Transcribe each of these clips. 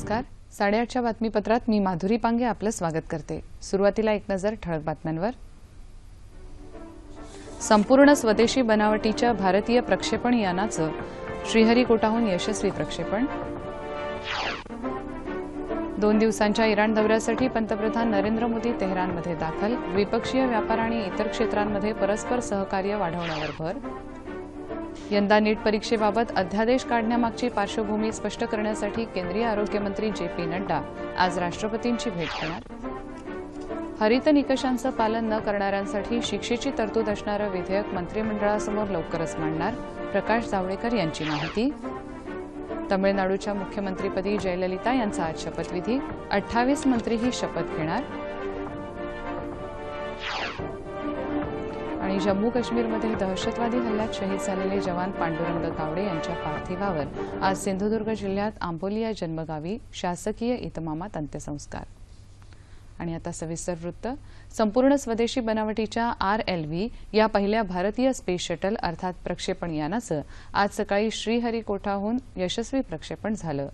नमस्कार. साडेआठच्या बातमीपत्रात मी माधुरी पांगे आपलं स्वागत करते. सुरुवातीला एक नजर ठळक बातम्यांवर. संपूर्ण स्वदेशी बनावटीच्या भारतीय प्रक्षेपण यानाचं श्रीहरिकोटाहून यशस्वी प्रक्षेपण. दोन दिवसांच्या इराण दौऱ्यासाठी पंतप्रधान नरेंद्र मोदी तेहरानमध्ये दाखल. द्विपक्षीय व्यापार आणि इतर क्षेत्रांमध्ये परस्पर सहकार्य वाढवण्यावर भर. यंदा नीट परीक्षेबाबत अध्यादेश काढण्यामागची पार्श्वभूमी स्पष्ट करण्यासाठी केंद्रीय आरोग्यमंत्री जे पी नड्डा आज राष्ट्रपतींची भेट घेणार. हरित निकषांचं पालन न करणाऱ्यांसाठी शिक्षेची तरतूद असणारं विधेयक मंत्रिमंडळासमोर लवकरच मांडणार प्रकाश जावडेकर यांची माहिती. तमिळनाडूच्या मुख्यमंत्रीपदी जयललिता यांचा आज शपथविधी अठ्ठावीस मंत्रीही शपथ घेणार आणि जम्मू काश्मीरमध्ये दहशतवादी हल्ल्यात शहीद झालेले जवान पांडुरंग गावडे यांच्या पार्थिवावर आज सिंधुदुर्ग जिल्ह्यात आंबोली जन्मगावी शासकीय इतमामात अंत्यसंस्कार. आणि आता सविस्तर वृत्त. संपूर्ण स्वदेशी बनावटीच्या आर एल व्ही या पहिल्या भारतीय स्पेस शटल अर्थात प्रक्षेपण यानाचं आज सकाळी श्रीहरिकोटाहून यशस्वी प्रक्षेपण झालं.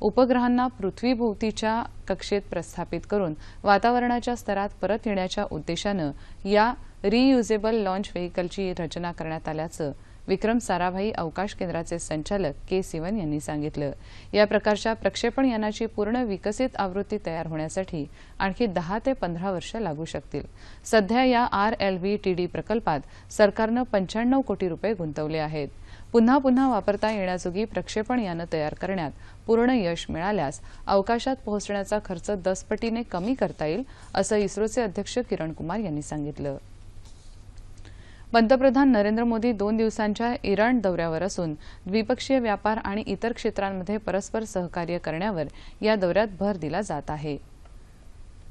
उपग्रहांना पृथ्वीभोवतीच्या कक्षेत प्रस्थापित करून वातावरणाच्या स्तरात परत येण्याच्या उद्देशानं या रियुजेबल लॉन्च व्हेकलची रचना करण्यात आल्याचं विक्रम साराभाई अवकाश केंद्राचे संचालक के सिवन यांनी सांगितलं. या प्रकारच्या प्रक्षेपण यानाची पूर्ण विकसित आवृत्ती तयार होण्यासाठी आणखी दहा ते पंधरा वर्ष लागू शकतील. सध्या या R L V T D प्रकल्पात सरकारनं पंच्याण्णव कोटी रुपये गुंतवले आहेत. पुन्हा पुन्हा वापरता येण्याजोगी प्रक्षेपण यानं तयार करण्यात पूर्ण यश मिळाल्यास अवकाशात पोहोचण्याचा खर्च दसपटीने कमी करता येईल असं इस्रोचे अध्यक्ष किरण कुमार यांनी सांगितलं. पंतप्रधान नरेंद्र मोदी दोन दिवसांच्या इराण दौऱ्यावर असून द्विपक्षीय व्यापार आणि इतर क्षेत्रांमध्ये परस्पर सहकार्य करण्यावर या दौऱ्यात भर दिला जात आहे.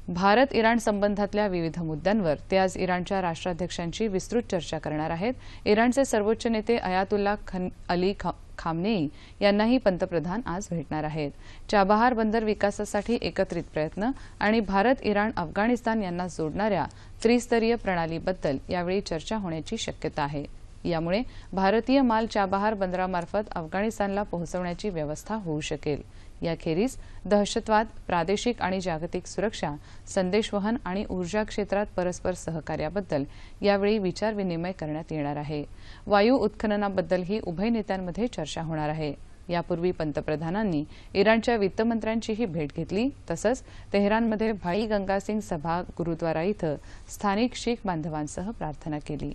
भारत इराण संबंधातल्या विविध मुद्द्यांवर ते आज इराणच्या राष्ट्राध्यक्षांशी विस्तृत चर्चा करणार आहेत. इराणचे सर्वोच्च नेते अयातुल्ला खन अली खा खामनेई यांनाही पंतप्रधान आज भेटणार आहेत. चाबहार बंदर विकासासाठी एकत्रित प्रयत्न आणि भारत इराण अफगाणिस्तान यांना जोडणाऱ्या त्रिस्तरीय प्रणालीबद्दल यावेळी चर्चा होण्याची शक्यता आहे. यामुळे भारतीय माल चाबहार बंदरामार्फत अफगाणिस्तानला पोहोचवण्याची व्यवस्था होऊ शकेल. याखेरीज दहशतवाद प्रादेशिक आणि जागतिक सुरक्षा संदेशवहन आणि ऊर्जा क्षेत्रात परस्पर सहकार्याबद्दल यावेळी विचारविनिमय करण्यात येणार आहे. वायू उत्खननाबद्दलही उभय नेत्यांमध्ये चर्चा होणार आहे. यापूर्वी पंतप्रधानांनी इराणच्या वित्तमंत्र्यांचीही भेट घेतली. तसंच तेहरानमध्ये भाई गंगासिंग सभा गुरुद्वारा इथं स्थानिक शीख बांधवांसह प्रार्थना केली.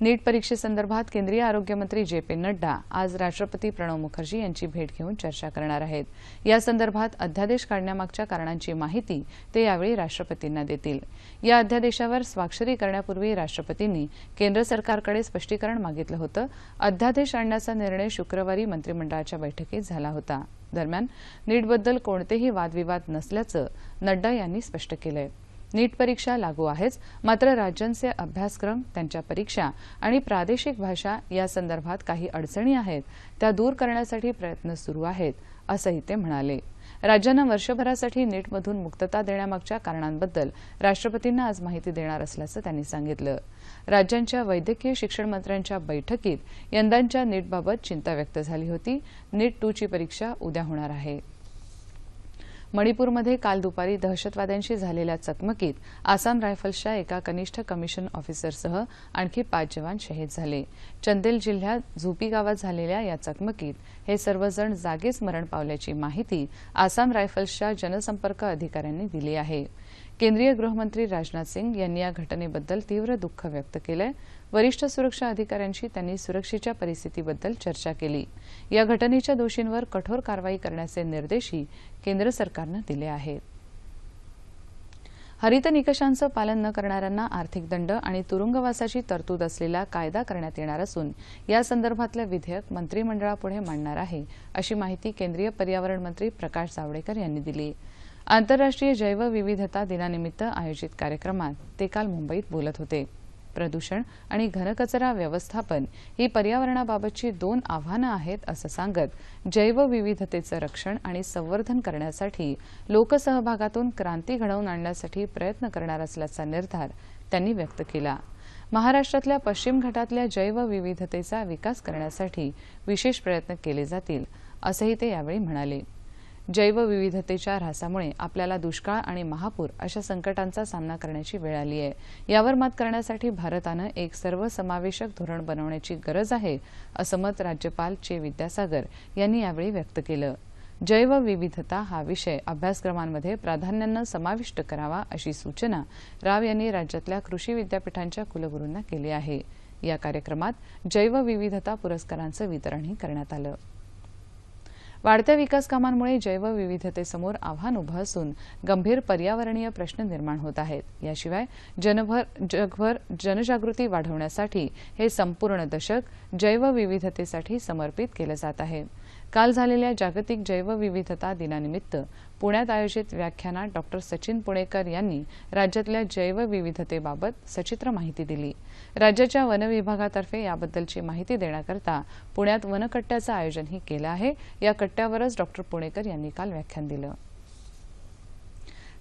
नीट परीक्षेसंदर्भात केंद्रीय आरोग्यमंत्री जे पी नड्डा आज राष्ट्रपती प्रणव मुखर्जी यांची भेट घेऊन चर्चा करणार आहेत. या संदर्भात अध्यादेश काढण्यामागच्या कारणांची माहिती ते यावेळी राष्ट्रपतींना देतील. या अध्यादेशावर स्वाक्षरी करण्यापूर्वी राष्ट्रपतींनी केंद्र सरकारकडे स्पष्टीकरण मागितलं होतं. अध्यादेश आणण्याचा निर्णय शुक्रवारी मंत्रिमंडळाच्या बैठकीत झाला होता. दरम्यान नीटबद्दल कोणतेही वादविवाद नसल्याचं नड्डा यांनी स्पष्ट केलं आहे नीट परीक्षा लागू आहेच. मात्र राज्यांचे अभ्यासक्रम त्यांच्या परीक्षा आणि प्रादेशिक भाषा या संदर्भात काही अडचणी आहेत. त्या दूर करण्यासाठी प्रयत्न सुरू आहेत असंही ते म्हणाले. राज्यांना वर्षभरासाठी नीटमधून मुक्तता देण्यामागच्या कारणांबद्दल राष्ट्रपतींना आज माहिती देणार असल्याचं त्यांनी सांगितलं. राज्यांच्या वैद्यकीय शिक्षण मंत्र्यांच्या बैठकीत यंदाच्या नीटबाबत चिंता व्यक्त झाली होती. नीट टूची परीक्षा उद्या होणार आहे. मणिपूरमध्ये काल दुपारी दहशतवाद्यांशी झालेल्या चकमकीत आसाम रायफल्सच्या एका कनिष्ठ कमिशन ऑफिसरसह आणखी पाच जवान शहीद झाले. चंदेल जिल्ह्यात झोपी गावात झालेल्या या चकमकीत हे सर्वजण जागीच मरण पावल्याची माहिती आसाम रायफल्सच्या जनसंपर्क अधिकाऱ्यांनी दिली आहे. केंद्रीय गृहमंत्री राजनाथ सिंग यांनी या घटनेबद्दल तीव्र दुःख व्यक्त केलंय. वरिष्ठ सुरक्षा अधिकाऱ्यांशी त्यांनी सुरक्षेच्या परिस्थितीबद्दल चर्चा केली. या घटनेच्या दोषींवर कठोर कारवाई करण्याचे निर्देशही केंद्र सरकारनं दिले आहेत. हरित निकषांचं पालन न करणाऱ्यांना आर्थिक दंड आणि तुरुंगवासाची तरतूद असलेला कायदा करण्यात येणार असून या संदर्भातलं विधेयक मंत्रिमंडळापुढे मांडणार आहे अशी माहिती केंद्रीय पर्यावरण मंत्री प्रकाश जावडेकर यांनी दिली. आंतरराष्ट्रीय जैवविविधता दिनानिमित्त आयोजित कार्यक्रमात ते काल मुंबईत बोलत होते. प्रदूषण आणि घनकचरा व्यवस्थापन ही पर्यावरणाबाबतची दोन आव्हानं आहेत असं सांगत जैवविविधतेचं रक्षण आणि संवर्धन करण्यासाठी लोकसहभागातून क्रांती घडवून आणण्यासाठी प्रयत्न करणार असल्याचा निर्धार त्यांनी व्यक्त केला. महाराष्ट्रातल्या पश्चिम घाटातल्या जैवविविधतेचा विकास करण्यासाठी विशेष प्रयत्न केले जातील असंही ते यावेळी म्हणाले. जैवविविधतेच्या ऱ्हासामुळे आपल्याला दुष्काळ आणि महापूर अशा संकटांचा सामना करण्याची वेळ आली आहे. यावर मात करण्यासाठी भारतानं एक सर्वसमावेशक धोरण बनवण्याची गरज आहे असं मत राज्यपाल चे विद्यासागर यांनी यावेळी व्यक्त केलं. जैवविविधता हा विषय अभ्यासक्रमांमध्ये प्राधान्यानं समाविष्ट करावा अशी सूचना राव यांनी राज्यातल्या कृषी विद्यापीठांच्या कुलगुरूंना केली आहे. या कार्यक्रमात जैवविविधता पुरस्कारांचं वितरणही करण्यात आलं. वाढत्या विकास कामांमुळे जैवविविधतेसमोर आव्हान उभं असून गंभीर पर्यावरणीय प्रश्न निर्माण होत आहेत. याशिवाय जनभर जगभर जनजागृती वाढवण्यासाठी हे संपूर्ण दशक जैवविविधतेसाठी समर्पित केलं जात आहे. काल झालेल्या जागतिक जैवविविधता दिनानिमित्त पुण्यात आयोजित व्याख्यानात डॉक्टर सचिन पुणेकर यांनी राज्यातल्या जैवविविधतेबाबत सचित्र माहिती दिली. राज्याच्या वन विभागातर्फे याबद्दलची माहिती देण्याकरता पुण्यात वनकट्ट्याचं आयोजनही केलं आहे. या कट्ट्यावरच डॉक्टर पुणेकर यांनी काल व्याख्यान दिलं.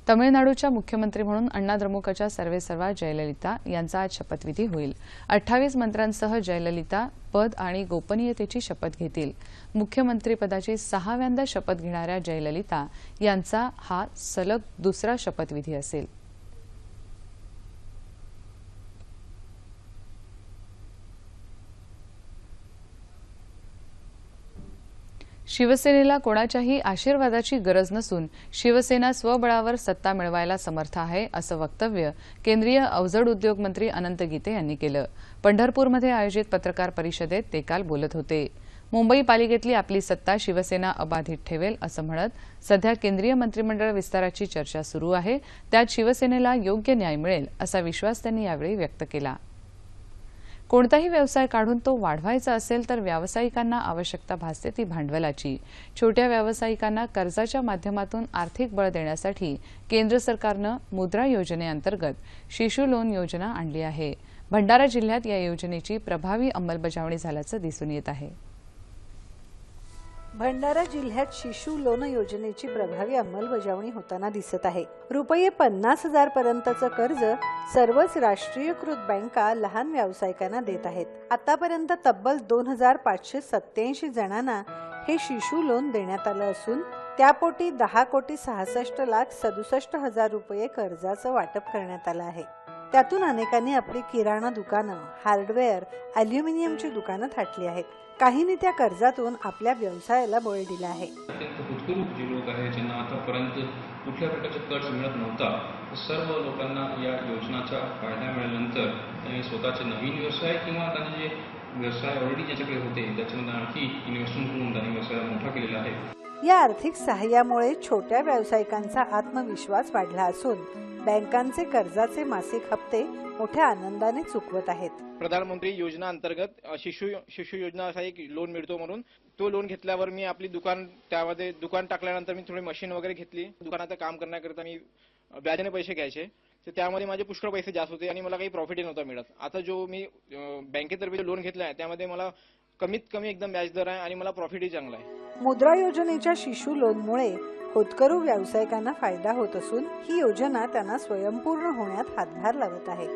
तमिळनाडूच्या मुख्यमंत्री म्हणून अण्णा द्रमुकच्या सर्वेसर्वा जयललिता यांचा आज शपथविधी होईल. अठ्ठावीस मंत्र्यांसह जयललिता पद आणि गोपनीयतेची शपथ घेतील. मुख्यमंत्रीपदाची सहाव्यांदा शपथ घेणाऱ्या जयललिता यांचा हा सलग दुसरा शपथविधी असेल. शिवसेनेला कोणाच्याही आशीर्वादाची गरज नसून शिवसेना स्वबळावर सत्ता मिळवायला समर्थ आहे असं वक्तव्य केंद्रीय अवजड उद्योग मंत्री अनंत गीते यांनी केलं. पंढरपूरमध्ये आयोजित पत्रकार परिषदेत ते काल बोलत होते. मुंबई पालिकेतली आपली सत्ता शिवसेना अबाधित ठेवेल असं म्हणत सध्या केंद्रीय मंत्रिमंडळ विस्ताराची चर्चा सुरू आहे. त्यात शिवसेनेला योग्य न्याय मिळेल असा विश्वास त्यांनी यावेळी व्यक्त केला. कोणताही व्यवसाय काढून तो वाढवायचा असेल तर व्यावसायिकांना आवश्यकता भासते ती भांडवलाची. छोट्या व्यावसायिकांना कर्जाच्या माध्यमातून आर्थिक बळ देण्यासाठी केंद्र सरकारनं मुद्रा योजनेअंतर्गत शिशु लोन योजना आणली आहे. भंडारा जिल्ह्यात या योजनेची प्रभावी अंमलबजावणी झाल्याचं दिसून येत आहे. भंडारा जिल्ह्यात शिशु लोन योजनेची प्रभावी अंमलबजावणी होताना दिसत आहे. रुपये पन्नास हजार पर्यंतचं कर्ज सर्वच राष्ट्रीयकृत बँका लहान व्यावसायिकांना देत आहेत. आतापर्यंत तब्बल दोन हजार पाचशे सत्याऐंशी जणांना हे शिशु लोन देण्यात आलं असून त्यापोटी दहा कोटी सहासष्ट लाख सदुसष्ट हजार रुपये कर्जाचं वाटप करण्यात आलं आहे. त्यातून अनेकांनी आपली किराणा दुकानं हार्डवेअर अल्युमिनियमची दुकानं थाटली आहेत. काहींनी त्या कर्जातून आपल्या व्यवसायाला बळ दिलं आहे. हुतकरू जे लोक आहे ज्यांना आतापर्यंत कुठल्या प्रकारचा कर्ज मिळत नव्हता सर्व लोकांना या योजनाचा फायदा मिळाल्यानंतर त्यांनी स्वतःचे नवीन व्यवसाय किंवा त्यांचे जे व्यवसाय ऑलरेडी ज्याच्याकडे होते त्याच्यामध्ये आणखी इन्व्हेस्टमेंट करून त्यांनी व्यवसाय मोठा केलेला आहे. या आर्थिक सहाय्यामुळे छोट्या व्यावसायिकांचा आत्मविश्वास वाढला असून बँकांचे कर्जाचे मासिक हप्ते मोठ्या आनंदाने चुकवत आहेत. प्रधानमंत्री योजना अंतर्गत शिशु शिशु योजना असा एक लोन मिळतो म्हणून. तो लोन घेतल्यावर मी आपली दुकान त्यामध्ये दुकान टाकल्यानंतर मी थोडी मशीन वगैरे घेतली. दुकानाचं काम करण्याकरिता मी व्याजाने पैसे घ्यायचे. तर त्यामध्ये माझे पुष्कळ पैसे जास्त होते आणि मला काही प्रॉफिटही नव्हता मिळत. आता जो मी बँकेतर्फे जो लोन घेतला आहे त्यामध्ये मला कमीत कमी एकदम व्याजदर आहे आणि मला प्रॉफिटही चांगला आहे. मुद्रा योजनेच्या शिशु लोनमुळे होतकरू व्यावसायिकांना फायदा होत असून ही योजना त्यांना स्वयंपूर्ण होण्यात हातभार लावत आहे.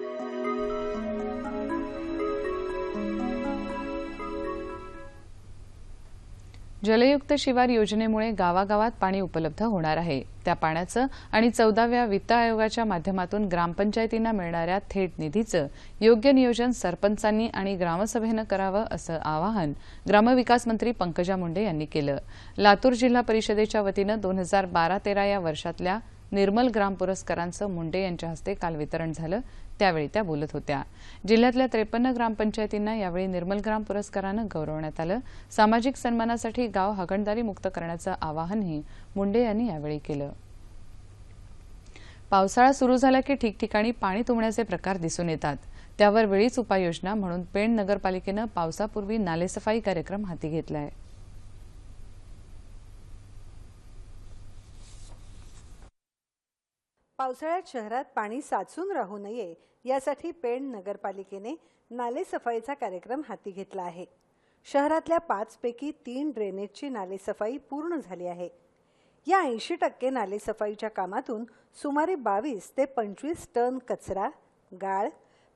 जलयुक्त शिवार योजनेमुळे गावागावात पाणी उपलब्ध होणार आहे. त्या पाण्याचं आणि चौदाव्या वित्त आयोगाच्या माध्यमातून ग्रामपंचायतींना मिळणाऱ्या थेट निधीचं योग्य नियोजन सरपंचांनी आणि ग्रामसभेनं करावं असं आवाहन ग्रामविकास मंत्री पंकजा मुंडे यांनी केलं. लातूर जिल्हा परिषदेच्या वतीनं दोन हजार बारा तेरा या वर्षातल्या निर्मल ग्राम पुरस्कारांचं मुंडे यांच्या हस्ते काल वितरण झालं. त्यावेळी त्या बोलत होत्या. जिल्ह्यातल्या त्रेपन्न ग्रामपंचायतींना यावेळी निर्मल ग्राम पुरस्कारानं गौरवण्यात आलं. सामाजिक सन्मानासाठी गाव हागणदारी मुक्त करण्याचं आवाहनही मुंडे यांनी यावेळी केलं. पावसाळा सुरू झाला की ठिकठिकाणी पाणी तुंबण्याचे प्रकार दिसून येतात. त्यावर वेळीच उपाययोजना म्हणून पेण नगरपालिकेनं पावसापूर्वी नालेसफाई कार्यक्रम हाती घेतला आहे पावसाळ्यात शहरात पाणी साचून राहू नये यासाठी पेण नगरपालिकेने नालेसफाईचा कार्यक्रम हाती घेतला आहे. शहरातल्या पाचपैकी तीन ड्रेनेजची नालेसफाई पूर्ण झाली आहे. या ऐंशी टक्के नालेसफाईच्या कामातून सुमारे बावीस ते पंचवीस टन कचरा गाळ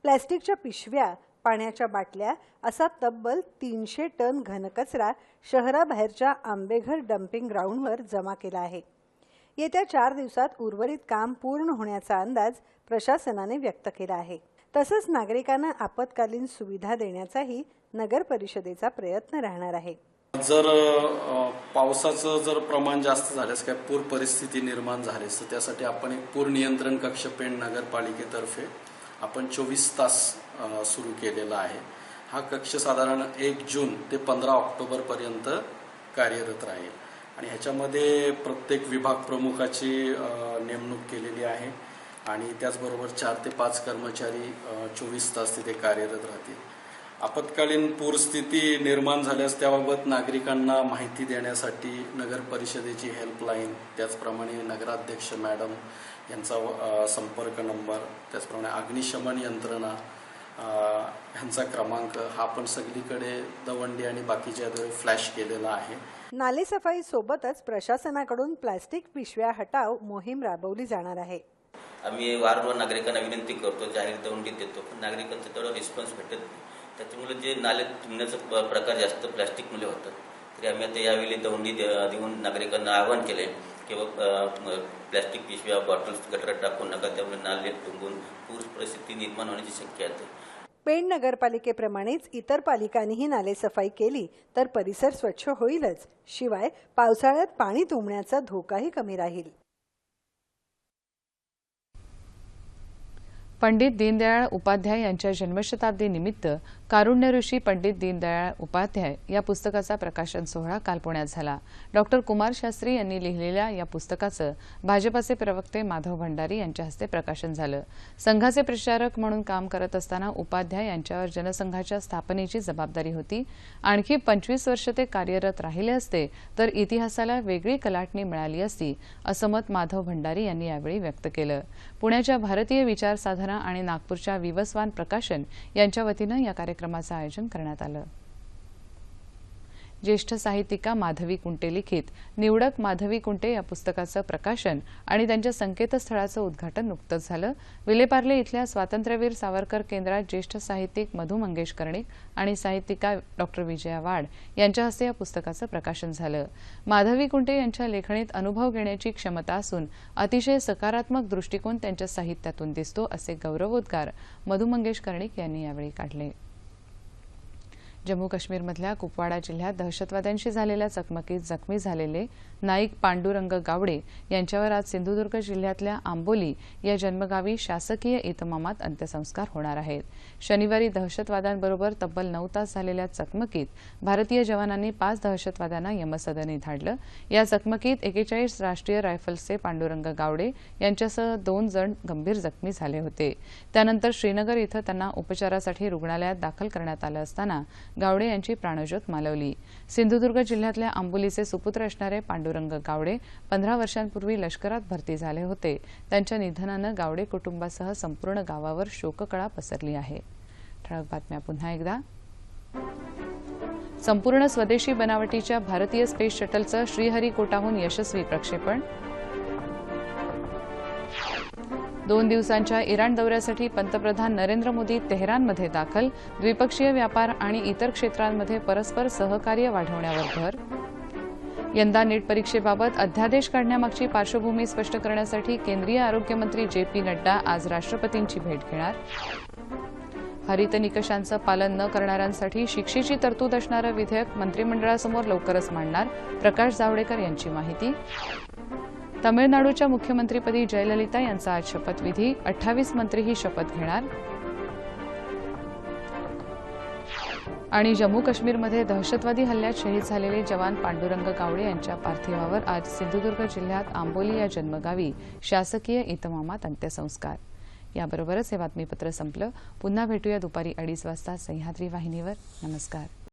प्लॅस्टिकच्या पिशव्या पाण्याच्या बाटल्या असा तब्बल तीनशे टन घनकचरा शहराबाहेरच्या आंबेघर डम्पिंग ग्राउंडवर जमा केला आहे. येत्या चार दिवसात उर्वरित काम पूर्ण होण्याचा अंदाज प्रशासनाने व्यक्त केला आहे. तसंच नागरिकांना आपत्कालीन सुविधा देण्याचाही नगर परिषदेचा प्रयत्न राहणार आहे. जर पावसाचं जर प्रमाण जास्त झाल्यास काय पूर परिस्थिती निर्माण झालीस तर त्यासाठी आपण एक पूर नियंत्रण कक्ष पेण नगरपालिकेतर्फे आपण चोवीस तास सुरू केलेला आहे. हा कक्ष साधारण एक जून ते पंधरा ऑक्टोबरपर्यंत कार्यरत राहील. आणि ह्याच्यामध्ये प्रत्येक विभाग प्रमुखाची नेमणूक केलेली आहे. आणि त्याचबरोबर चार ते पाच कर्मचारी चोवीस तास तिथे कार्यरत राहतील. आपत्कालीन पूरस्थिती निर्माण झाल्यास त्याबाबत नागरिकांना माहिती देण्यासाठी नगर परिषदेची हेल्पलाईन त्याचप्रमाणे नगराध्यक्ष मॅडम यांचा संपर्क नंबर त्याचप्रमाणे अग्निशमन यंत्रणा ह्यांचा क्रमांक हा पण सगळीकडे दवंडी आणि बाकीच्या फ्लॅश केलेला आहे. नालेसफाई सोबतच प्रशासनाकडून प्लास्टिक पिशव्या हटाव मोहीम राबवली जाणार आहे. आम्ही वारंवार नागरिकांना विनंती करतो जाहीर दौंडी देतो पण नागरिकांचा तेवढा रिस्पॉन्स भेटत नाही. त्याच्यामुळे जे नाले तुंबण्याचा प- प्रकार जास्त प्लास्टिकमुळे होतात तरी आम्ही आता यावेळी दौंडी देऊन नागरिकांना आवाहन केले की प्लॅस्टिक पिशव्या बॉटल्स गटरात टाकू नका त्यामुळे नाले तुंबून पूर परिस्थिती निर्माण होण्याची शक्यता आहे. पेण नगरपालिकेप्रमाणेच इतर पालिकांनीही नालेसफाई केली तर परिसर स्वच्छ होईलच. शिवाय पावसाळ्यात पाणी तुंबण्याचा धोकाही कमी राहील. पंडित दीनदयाळ उपाध्याय यांच्या जन्मशताब्दी निमित्त कारुण्य ऋषी पंडित दीनदयाळ उपाध्याय या पुस्तकाचा प्रकाशन सोहळा काल पुण्यात झाला. डॉक्टर कुमार शास्त्री यांनी लिहिलेल्या या पुस्तकाचं भाजपाचे प्रवक्ते माधव भंडारी यांच्या हस्ते प्रकाशन झालं. संघाचे प्रचारक म्हणून काम करत असताना उपाध्याय यांच्यावर जनसंघाच्या स्थापनेची जबाबदारी होती. आणखी पंचवीस वर्ष ते कार्यरत राहिले असते तर इतिहासाला वेगळी कलाटणी मिळाली असती असं मत माधव भंडारी यांनी यावेळी व्यक्त केलं. पुण्याच्या भारतीय विचारसाधना आणि नागपूरच्या विवस्वान प्रकाशन यांच्या वतीनं या कार्यक्रमाचं आयोजन करण्यात आलं. ज्येष्ठ साहित्यिका माधवी कुंटे लिखित निवडक माधवी कुंटे या पुस्तकाचं प्रकाशन आणि त्यांच्या संकेतस्थळाचं उद्घाटन नुकतंच झालं. विलेपार्ले इथल्या स्वातंत्र्यवीर सावरकर केंद्रात ज्येष्ठ साहित्यिक मधु मंगेश कर्णिक आणि साहित्यिका डॉक्टर विजया वाड यांच्या हस्ते या पुस्तकाचं प्रकाशन झालं. माधवी कुंटे यांच्या लेखणीत अनुभव घेण्याची क्षमता असून अतिशय सकारात्मक दृष्टिकोन त्यांच्या साहित्यातून दिसतो असे गौरवोद्गार मधु मंगेश कर्णिक यांनी यावेळी काढले. जम्मू काश्मीरमधल्या कुपवाडा जिल्ह्यात दहशतवाद्यांशी झालेल्या चकमकीत जखमी झालेले नाईक पांडुरंग गावडे यांच्यावर आज सिंधुदुर्ग जिल्ह्यातल्या आंबोली या जन्मगावी शासकीय इतमामात अंत्यसंस्कार होणार आहेत. शनिवारी दहशतवाद्यांबरोबर तब्बल नऊ तास झालेल्या चकमकीत भारतीय जवानांनी पाच दहशतवाद्यांना यमसदनी धाडलं या चकमकीत एकेचाळीस राष्ट्रीय रायफल्सचे पांडुरंग गावडे यांच्यासह दोन जण गंभीर जखमी झाले होते. त्यानंतर श्रीनगर इथं त्यांना उपचारासाठी रुग्णालयात दाखल करण्यात आलं असताना गावडे यांची प्राणज्योत मालवली. सिंधुदुर्ग जिल्ह्यातल्या आंबोलीचे सुपुत्र असणारे पांडुरंग गावडे पंधरा वर्षांपूर्वी लष्करात भरती झाले होते. त्यांच्या निधनानं गावडे कुटुंबासह संपूर्ण गावावर शोककळा पसरली आहे. ठळक बातम्या पुन्हा एकदा. संपूर्ण स्वदेशी बनावटीच्या भारतीय स्पेस शटलचं श्रीहरिकोटाहून यशस्वी प्रक्षेपण दोन दिवसांच्या इराण दौऱ्यासाठी पंतप्रधान नरेंद्र मोदी तेहरानमध्ये दाखल द्विपक्षीय व्यापार आणि इतर क्षेत्रांमध्ये परस्पर सहकार्य वाढवण्यावर भर. यंदा नीट परीक्षेबाबत अध्यादेश काढण्यामागची पार्श्वभूमी स्पष्ट करण्यासाठी केंद्रीय आरोग्यमंत्री जे पी नड्डा आज राष्ट्रपतींची भेट घेणार. हरित निकषांचं पालन न करणाऱ्यांसाठी शिक्षेची तरतूद असणारं विधेयक मंत्रिमंडळासमोर लवकरच मांडणार प्रकाश जावडेकर यांची माहिती. तमिळनाडूच्या मुख्यमंत्रीपदी जयललिता यांचा आज शपथविधी अठ्ठावीस मंत्रीही शपथ घेणार. आणि जम्मू काश्मीरमध्ये दहशतवादी हल्ल्यात शहीद झालेले जवान पांडुरंग कावडे यांच्या पार्थिवावर आज सिंधुदुर्ग जिल्ह्यात आंबोली या जन्मगावी शासकीय इतमामात अंत्यसंस्कार. याबरोबरच हे बातमीपत्र संपलं. पुन्हा भेटूया दुपारी अडीच वाजता सह्याद्री वाहिनीवर. नमस्कार.